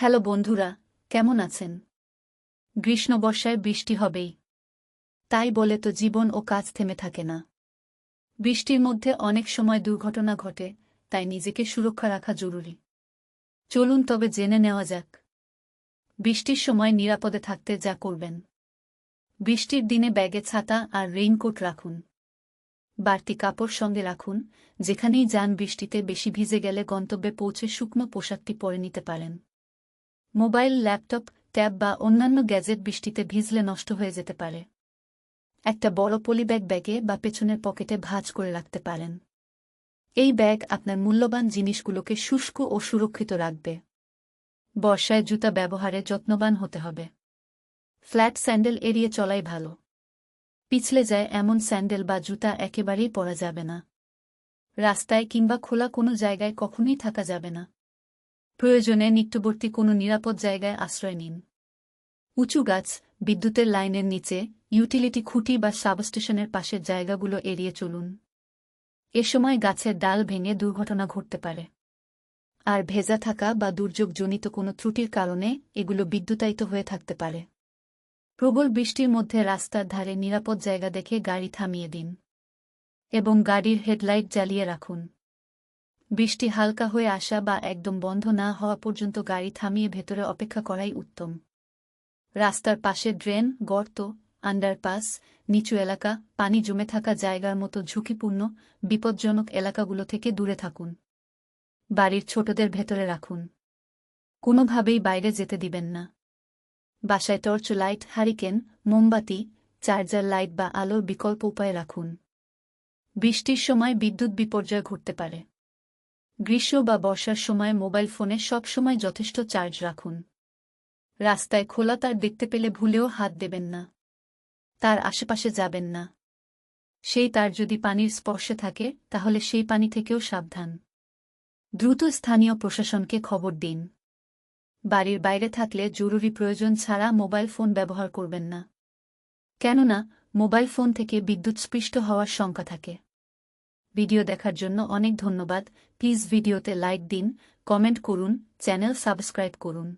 Hello বন্ধুরা, কেমন আছেন? গ্রীষ্ম বর্ষায় বৃষ্টি হবেই। তাই বলে তো জীবন ও কাজ থেমে থাকে না। বৃষ্টির মধ্যে অনেক সময় দুর্ঘটনা ঘটে, তাই নিজেকে সুরক্ষা রাখা জরুরি। চলুন তবে জেনে নেওয়া যাক। বৃষ্টির সময় নিরাপদে থাকতে যা করবেন। বৃষ্টির দিনে ব্যাগে ছাতা আর রেইনকোট রাখুন। বাড়তি কাপড় সঙ্গে রাখুন, যেখানেই যান বৃষ্টিতে বেশি ভিজে গেলে গন্তব্যে পৌঁছে শুকনো পোশাকটি পরে নিতে পারেন। মোবাইল, ল্যাপটপ, ট্যাব বা অন্যান্য গ্যাজেট বৃষ্টিতে ভিজলে নষ্ট হয়ে যেতে পারে। একটা বড় পলিব্যাগ ব্যাগে বা পেছনের পকেটে ভাঁজ করে রাখতে পারেন। এই ব্যাগ আপনার মূল্যবান জিনিসগুলোকে শুষ্ক ও সুরক্ষিত রাখবে। বর্ষায় জুতা ব্যবহারে যত্নবান হতে হবে। ফ্ল্যাট স্যান্ডেল এড়িয়ে চলাই ভালো। পিছলে যায় এমন স্যান্ডেল বা জুতা একেবারেই পরা যাবে না। রাস্তায় কিংবা খোলা কোনো জায়গায় কখনোই থাকা যাবে না। প্রয়োজনে নিত্যবর্তী কোনো নিরাপদ জায়গায় আশ্রয় নিন। উঁচু গাছ, বিদ্যুতের লাইনের নিচে, ইউটিলিটি খুঁটি বা সাবস্টেশনের পাশের জায়গাগুলো এড়িয়ে চলুন। এ সময় গাছের ডাল ভেঙে দুর্ঘটনা ঘটতে পারে। আর ভেজা থাকা বা দুর্যোগজনিত কোনো ত্রুটির কারণে এগুলো বিদ্যুতায়িত হয়ে থাকতে পারে। প্রবল বৃষ্টির মধ্যে রাস্তার ধারে নিরাপদ জায়গা দেখে গাড়ি থামিয়ে দিন এবং গাড়ির হেডলাইট জ্বালিয়ে রাখুন। বৃষ্টি হালকা হয়ে আসা বা একদম বন্ধ না হওয়া পর্যন্ত গাড়ি থামিয়ে ভেতরে অপেক্ষা করাই উত্তম। রাস্তার পাশে ড্রেন, গর্ত, আন্ডারপাস, নিচু এলাকা, পানি জমে থাকা জায়গার মতো ঝুঁকিপূর্ণ, বিপজ্জনক এলাকাগুলো থেকে দূরে থাকুন। বাড়ির ছোটদের ভেতরে রাখুন। কোনোভাবেই বাইরে যেতে দিবেন না। বাসায় টর্চ লাইট, হারিকেন, মোমবাতি, চার্জার লাইট বা আলোর বিকল্প উপায় রাখুন। বৃষ্টির সময় বিদ্যুৎ বিপর্যয় ঘটতে পারে। গ্রীষ্ম বা বর্ষার সময় মোবাইল ফোনে সব সময় যথেষ্ট চার্জ রাখুন। রাস্তায় খোলা তার দেখতে পেলে ভুলেও হাত দেবেন না। তার আশেপাশে যাবেন না। সেই তার যদি পানির স্পর্শে থাকে, তাহলে সেই পানি থেকেও সাবধান। দ্রুত স্থানীয় প্রশাসনকে খবর দিন। বাড়ির বাইরে থাকলে জরুরি প্রয়োজন ছাড়া মোবাইল ফোন ব্যবহার করবেন না। কেননা, মোবাইল ফোন থেকে বিদ্যুৎস্পৃষ্ট হওয়ার শঙ্কা থাকে। ভিডিও দেখার জন্য অনেক ধন্যবাদ। প্লিজ ভিডিওতে লাইক দিন কমেন্ট করুন চ্যানেল সাবস্ক্রাইব করুন।